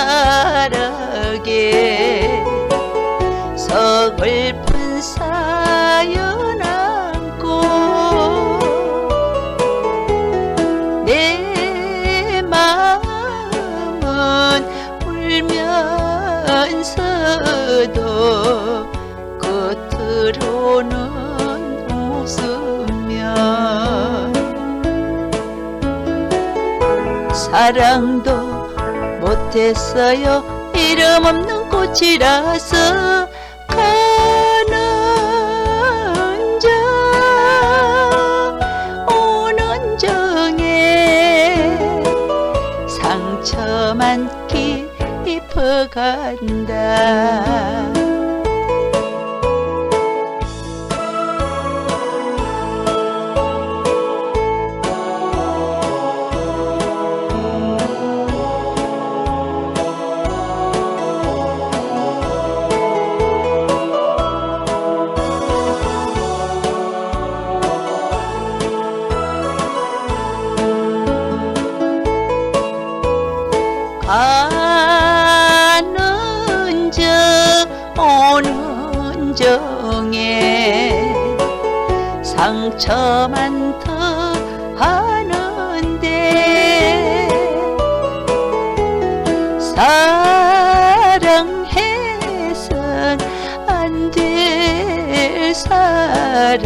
사랑에 서글픈 사연 안고 내 마음은 울면서도 끝으로는 웃으며 사랑도 못했어요. 이름 없는 꽃이라서 가는 자 오는 정에 상처만 깊어간다 가는 저 오는 정에 상처만 더 하는데 사랑해선 안 될 사람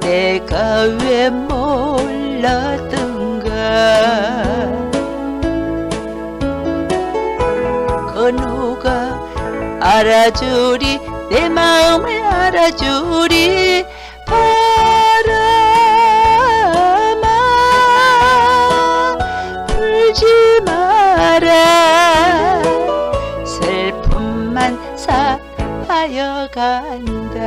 내가 왜 몰랐던 알아주리 내 마음을 알아주리. 바람아 불지 마라. 슬픔만 쌓여 간다